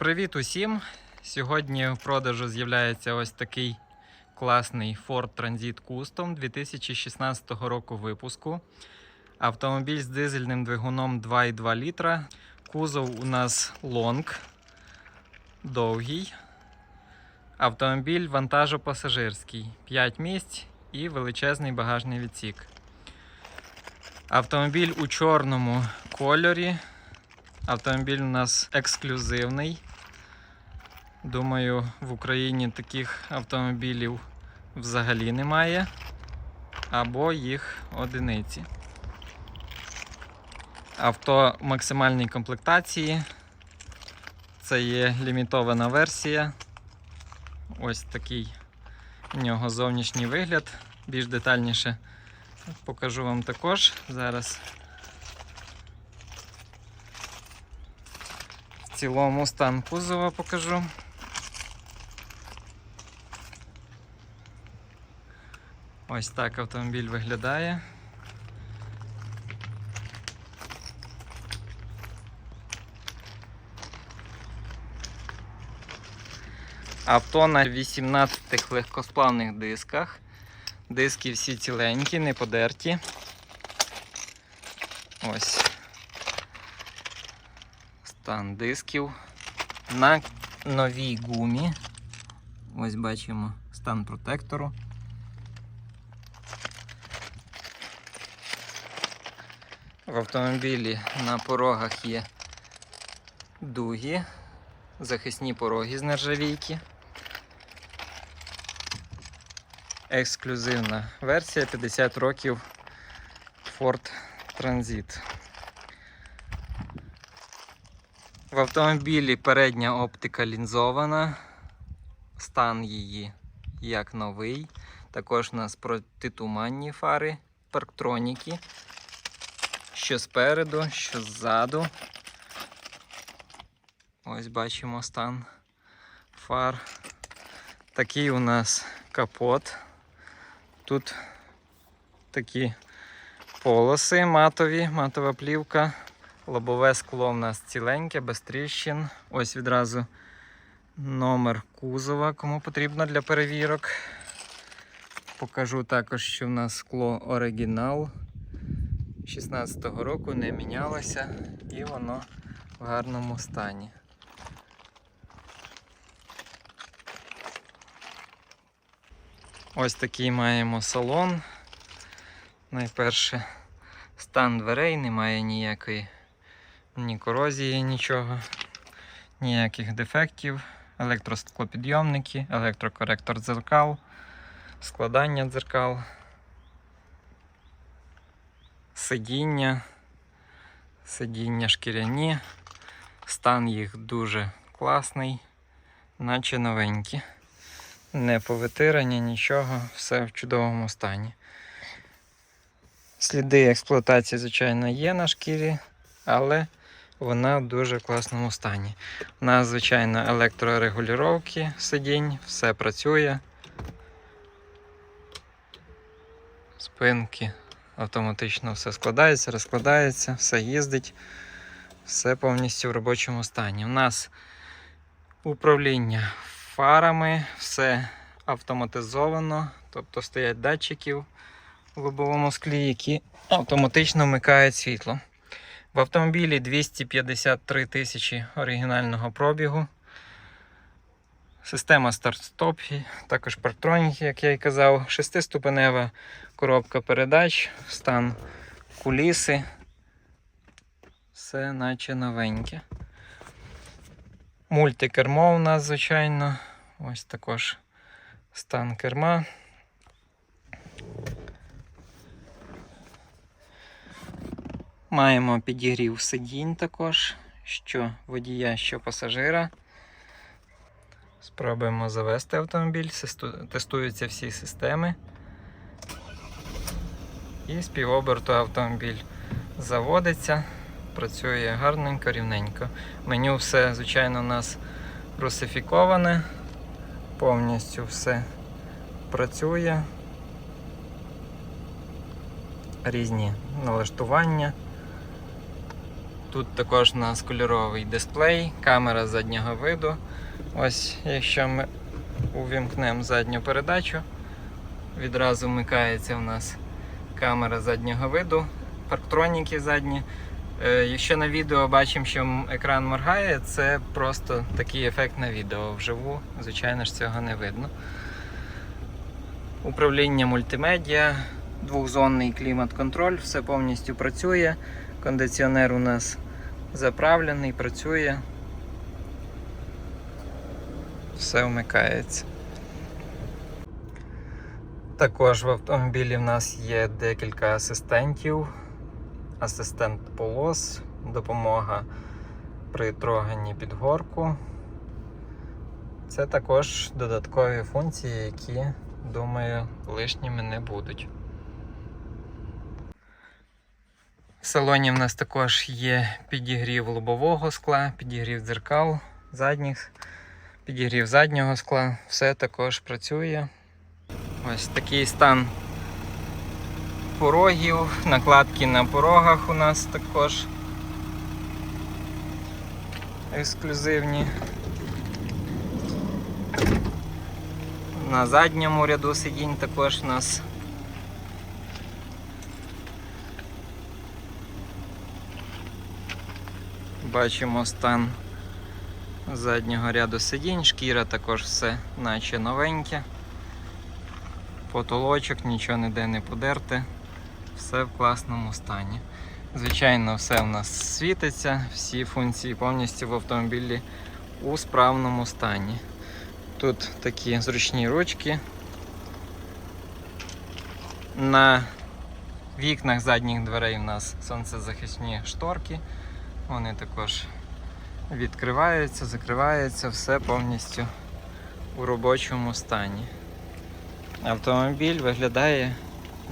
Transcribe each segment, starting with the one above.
Привіт усім! Сьогодні в продажу з'являється ось такий класний Ford Transit Custom 2016 року випуску. Автомобіль з дизельним двигуном 2,2 літра. Кузов у нас лонг, довгий. Автомобіль вантажопасажирський, 5 місць і величезний багажний відсік. Автомобіль у чорному кольорі. Автомобіль у нас ексклюзивний. Думаю, в Україні таких автомобілів взагалі немає. Або їх одиниці. Авто в максимальній комплектації. Це є лімітована версія. Ось такий у нього зовнішній вигляд. Більш детальніше покажу вам також. Зараз в цілому стан кузова покажу. Ось так автомобіль виглядає. Авто на 18 легкосплавних дисках. Диски всі ціленькі, не подерті. Ось стан дисків. На новій гумі. Ось бачимо стан протектору. В автомобілі на порогах є дуги, захисні пороги з нержавійки. Ексклюзивна версія 50 років Ford Transit. В автомобілі передня оптика лінзована, стан її як новий. Також у нас протитуманні фари, парктроніки, що спереду, що ззаду. Ось бачимо стан фар. Такий у нас капот. Тут такі полоси матові, матова плівка. Лобове скло в нас ціленьке, без тріщин. Ось відразу номер кузова, кому потрібно для перевірок. Покажу також, що в нас скло оригінал 16-го року не мінялося і воно в гарному стані. Ось такий маємо салон. Найперше стан дверей, немає ніякої ні корозії, нічого, ніяких дефектів, електросклопідйомники, електрокоректор дзеркал, складання дзеркал, сидіння, сидіння шкіряні, стан їх дуже класний, наче новенькі. Не повитирані, нічого, все в чудовому стані. Сліди експлуатації, звичайно, є на шкірі, але вона в дуже класному стані. У нас, звичайно, електрорегулювання сидінь, все працює. Спинки автоматично все складається, розкладається, все їздить, все повністю в робочому стані. У нас управління фарами, все автоматизовано, тобто стоять датчиків в лобовому склі, які автоматично вмикають світло. В автомобілі 253 тисячі оригінального пробігу. Система старт-стоп, також партроніки, як я і казав, шестиступенева коробка передач, стан куліси. Все наче новеньке. Мультикермо у нас, звичайно. Ось також стан керма. Маємо підігрів сидінь також, що водія, що пасажира. Спробуємо завести автомобіль, тестуються всі системи. І з півоберту автомобіль заводиться, працює гарненько, рівненько. Меню все, звичайно, у нас русифіковане, повністю все працює. Різні налаштування. Тут також у нас кольоровий дисплей, камера заднього виду. Ось, якщо ми увімкнемо задню передачу, відразу вмикається у нас камера заднього виду, парктроніки задні. Е, Якщо на відео бачимо, що екран моргає, це просто такий ефект на відео. Вживу, звичайно ж, цього не видно. Управління мультимедіа, двохзонний клімат-контроль, все повністю працює. Кондиціонер у нас заправлений, працює. Все вмикається. Також в автомобілі в нас є декілька асистентів. Асистент полос, допомога при троганні під горку. Це також додаткові функції, які, думаю, лишніми не будуть. В салоні в нас також є підігрів лобового скла, підігрів дзеркал задніх, підігрів заднього скла. Все також працює. Ось такий стан порогів, накладки на порогах у нас також ексклюзивні. На задньому ряду сидінь також у нас бачимо стан заднього ряду сидінь, шкіра також все наче новеньке. Потолочок, нічого ніде не подерте, все в класному стані. Звичайно, все в нас світиться, всі функції повністю в автомобілі у справному стані. Тут такі зручні ручки. На вікнах задніх дверей у нас сонцезахисні шторки. Вони також відкриваються, закриваються, все повністю у робочому стані. Автомобіль виглядає,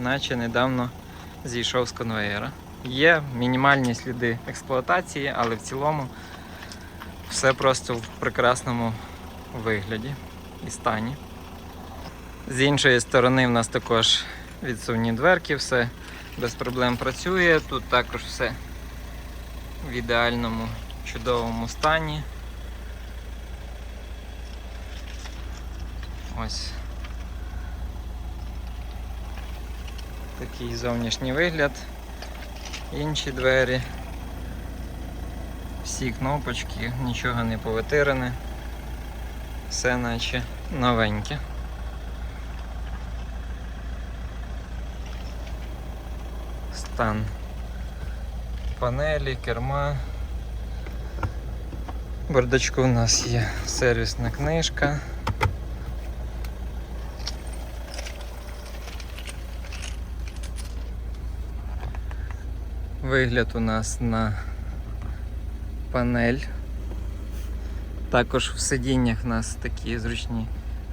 наче недавно зійшов з конвеєра. Є мінімальні сліди експлуатації, але в цілому все просто в прекрасному вигляді і стані. З іншої сторони, в нас також відсувні дверки, все без проблем працює. Тут також все в ідеальному, чудовому стані. Ось такий зовнішній вигляд. Інші двері. Всі кнопочки, нічого не повитиране. Все наче новеньке. Стан панелі, керма. В бардачку у нас є сервісна книжка. Вигляд у нас на панель. Також в сидіннях у нас такі зручні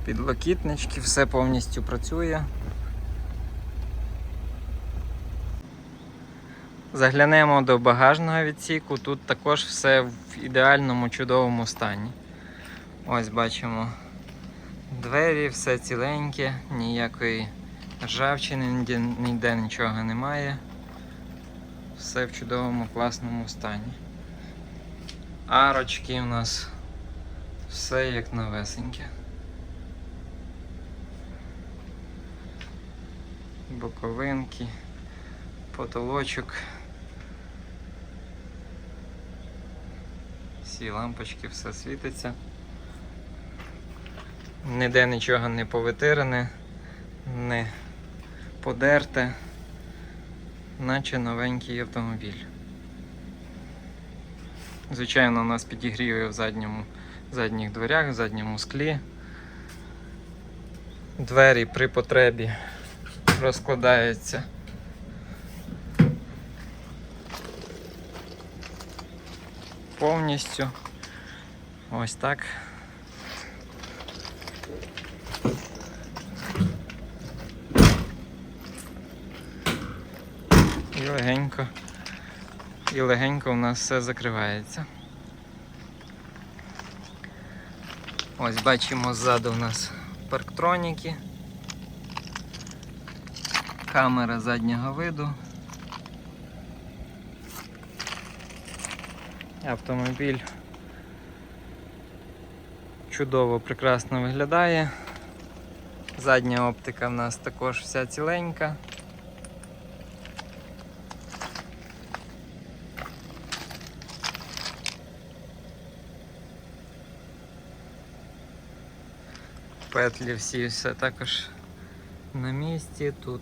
підлокітнички, все повністю працює. Заглянемо до багажного відсіку. Тут також все в ідеальному чудовому стані. Ось бачимо двері, все ціленьке, ніякої ржавчини, ніде, нічого немає. Все в чудовому класному стані. Арочки у нас все як новесеньке. Боковинки, потолочок. Всі лампочки, все світиться. Ніде нічого не повитирене, не подерте, наче новенький автомобіль. Звичайно, у нас підігріє в задньому, задніх дверях, в задньому склі. Двері при потребі розкладаються. Повністю. Ось так. І легенько. І легенько у нас все закривається. Ось бачимо ззаду у нас парктроніки, камера заднього виду. Автомобіль чудово, прекрасно виглядає. Задня оптика в нас також вся ціленька. Петлі всі все також на місці. Тут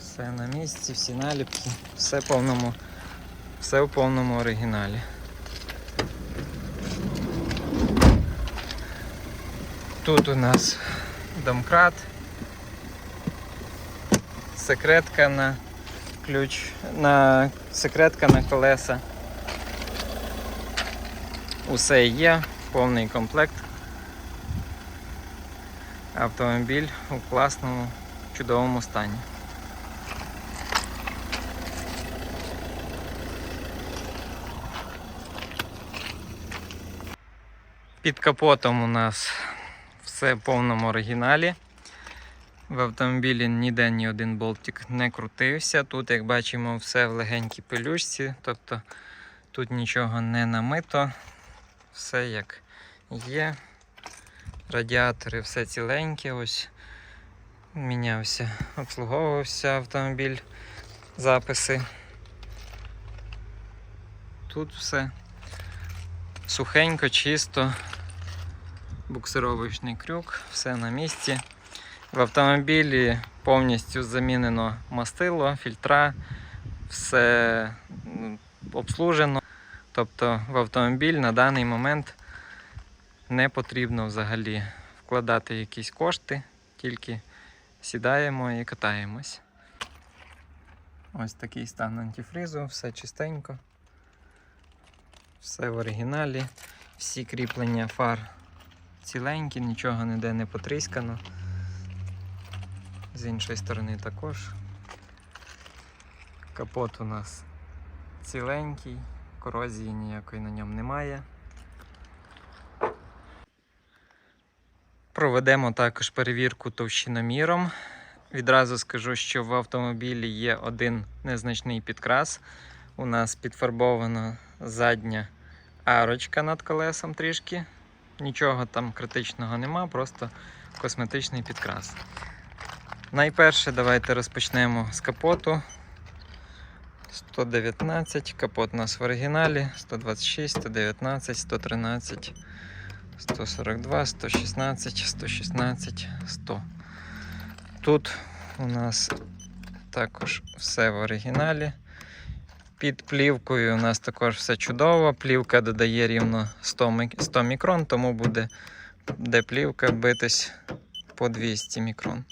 все на місці, всі наліпки, все повному, все в повному оригіналі. Тут у нас домкрат, секретка на ключ, на секретка на колеса. Усе є, повний комплект. Автомобіль у класному, чудовому стані. Під капотом у нас все в повному оригіналі. В автомобілі ніде ні один болтик не крутився. Тут, як бачимо, все в легенькій пелюшці, тобто тут нічого не намито, все як є. Радіатори все ціленьке, ось мінявся, обслуговувався автомобіль, записи. Тут все сухенько, чисто, буксировочний крюк, все на місці. В автомобілі повністю замінено мастило, фільтра, все обслужено. Тобто в автомобіль на даний момент не потрібно взагалі вкладати якісь кошти, тільки сідаємо і катаємось. Ось такий стан антифризу, все чистенько, все в оригіналі, всі кріплення фар ціленькі, нічого ніде не потріскано. З іншої сторони також. Капот у нас ціленький, корозії ніякої на ньому немає. Проведемо також перевірку товщиноміром. Відразу скажу, що в автомобілі є один незначний підкрас. У нас підфарбована задня арочка над колесом трішки. Нічого там критичного нема, просто косметичний підкрас. Найперше давайте розпочнемо з капоту. 119, капот у нас в оригіналі, 126, 119, 113. 142, 116, 116, 100. Тут у нас також все в оригіналі. Під плівкою у нас також все чудово. Плівка додає рівно 100, мік- 100 мікрон, тому буде де плівка битись по 200 мікрон.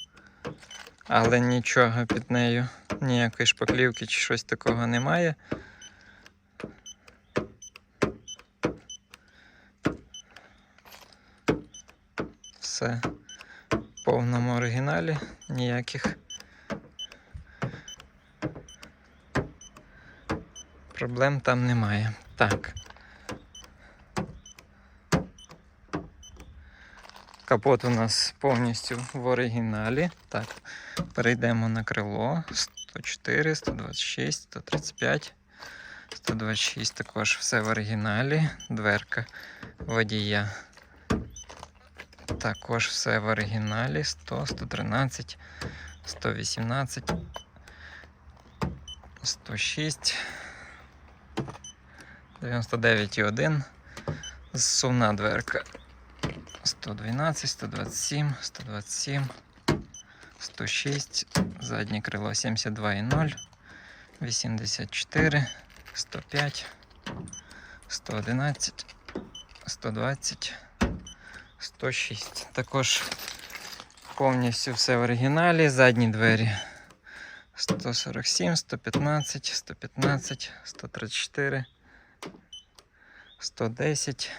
Але нічого під нею, ніякої шпаклівки чи щось такого немає. Все в повному оригіналі, ніяких проблем там немає. Так. Капот у нас повністю в оригіналі. Так, перейдемо на крило. 104, 126, 135, 126 також все в оригіналі. Дверка водія. Також все в оригіналі 100, 113, 118, 106, 99,1. Зсувна дверка 112, 127, 127, 106, заднє крило 72,0, 84, 105, 111, 120. 106. Також повністю все в оригіналі. Задні двері 147, 115, 115, 134, 110,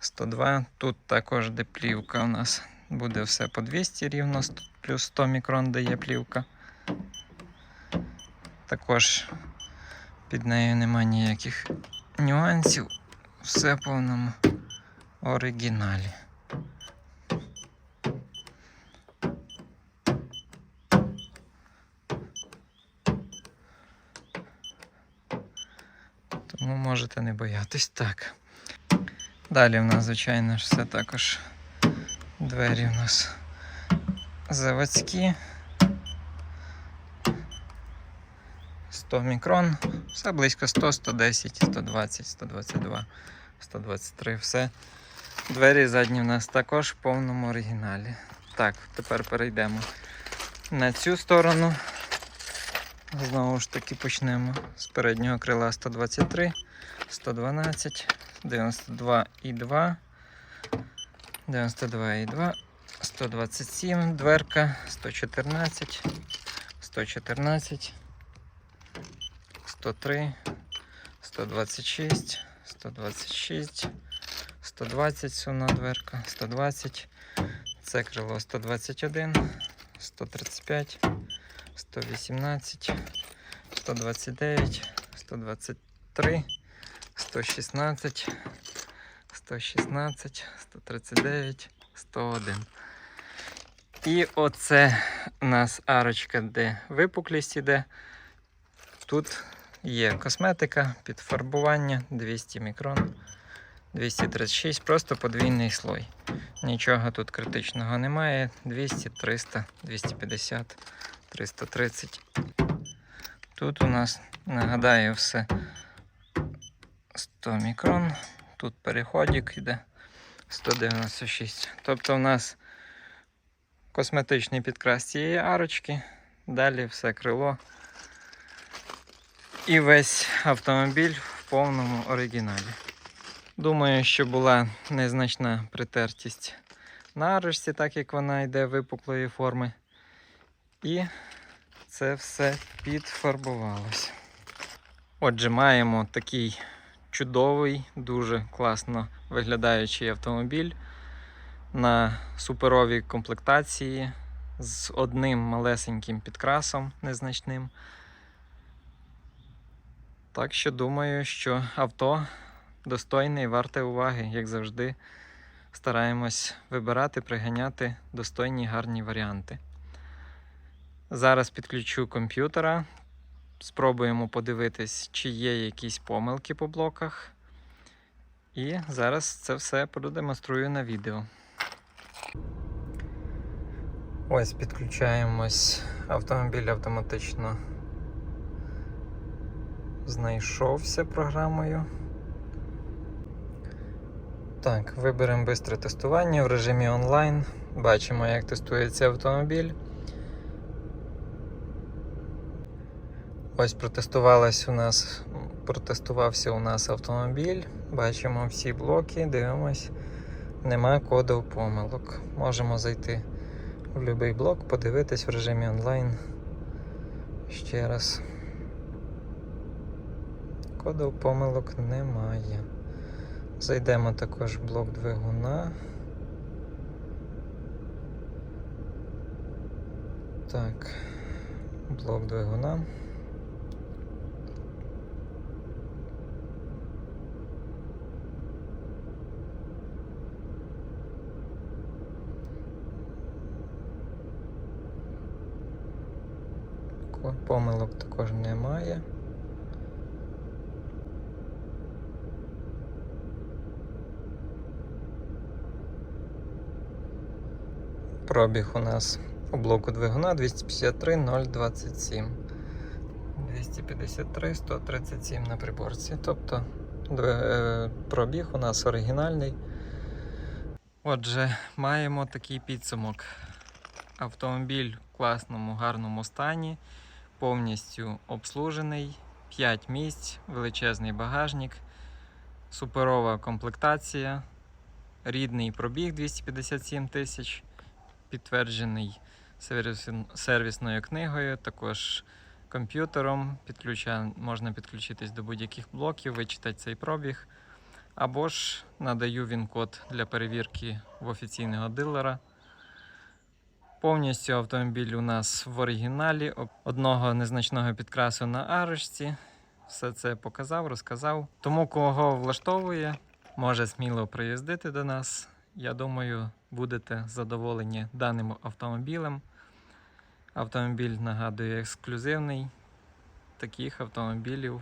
102. Тут також де плівка у нас буде все по 200 рівно, 100 плюс 100 мікрон дає плівка. Також під нею немає ніяких нюансів. Все повному оригіналі. Тому можете не боятись. Так. Далі в нас, звичайно ж, все також двері у нас заводські. 100 мікрон, все близько 100, 110, 120, 122, 123, все. Двері задні в нас також в повному оригіналі. Так, тепер перейдемо на цю сторону. Знову ж таки почнемо з переднього крила 123, 112, 92,2, 92,2, 127, дверка, 114, 114, 103, 126, 126, 120 сумна дверка, 120, це крило 121, 135, 118, 129, 123, 116, 116, 139, 101. І оце у нас арочка, де випуклість іде. Тут є косметика, підфарбування 200 мікрон, 236, просто подвійний слой. Нічого тут критичного немає. 200, 300, 250, 330. Тут у нас, нагадаю, все 100 мікрон. Тут переходик йде 196. Тобто у нас косметичний підкрас цієї арочки. Далі все крило. І весь автомобіль в повному оригіналі. Думаю, що була незначна притертість на арочці, так як вона йде випуклої форми. І це все підфарбувалося. Отже, маємо такий чудовий, дуже класно виглядаючий автомобіль на суперовій комплектації з одним малесеньким підкрасом незначним. Так що думаю, що авто достойне і варте уваги, як завжди. Стараємось вибирати, приганяти достойні гарні варіанти. Зараз підключу комп'ютера. Спробуємо подивитись, чи є якісь помилки по блоках. І зараз це все продемонструю на відео. Ось підключаємось. Автомобіль автоматично знайшовся програмою. Так, виберемо бистре тестування в режимі онлайн. Бачимо, як тестується автомобіль. Ось протестувалась у нас, протестувався у нас автомобіль. Бачимо всі блоки, дивимось, нема коду помилок. Можемо зайти в будь-який блок, подивитись в режимі онлайн. Ще раз. Коду помилок немає. Зайдемо також в блок двигуна. Так, блок двигуна. Помилок також немає. Пробіг у нас у блоку двигуна 253 027. 253 137 на приборці. Тобто е, пробіг у нас оригінальний. Отже, маємо такий підсумок. Автомобіль в класному, гарному стані, повністю обслужений, 5 місць, величезний багажник, суперова комплектація, рідний пробіг 257 тисяч, підтверджений сервісною книгою, також комп'ютером. Підключа, можна підключитись до будь-яких блоків, вичитати цей пробіг. Або ж надаю він код для перевірки в офіційного дилера. Повністю автомобіль у нас в оригіналі. Одного незначного підкрасу на арочці. Все це показав, розказав. Тому кого влаштовує, може сміло приїздити до нас. Я думаю, будете задоволені даним автомобілем. Автомобіль нагадує ексклюзивний. Таких автомобілів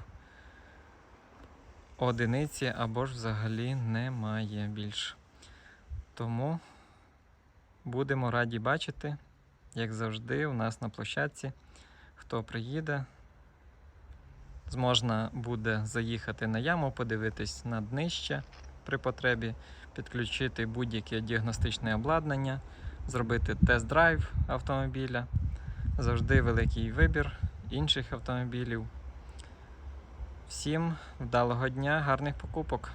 одиниці або ж взагалі немає більш. Тому будемо раді бачити, як завжди, у нас на площадці. Хто приїде, зможна буде заїхати на яму, подивитись на днище при потребі, підключити будь-яке діагностичне обладнання, зробити тест-драйв автомобіля. Завжди великий вибір інших автомобілів. Всім вдалого дня, гарних покупок!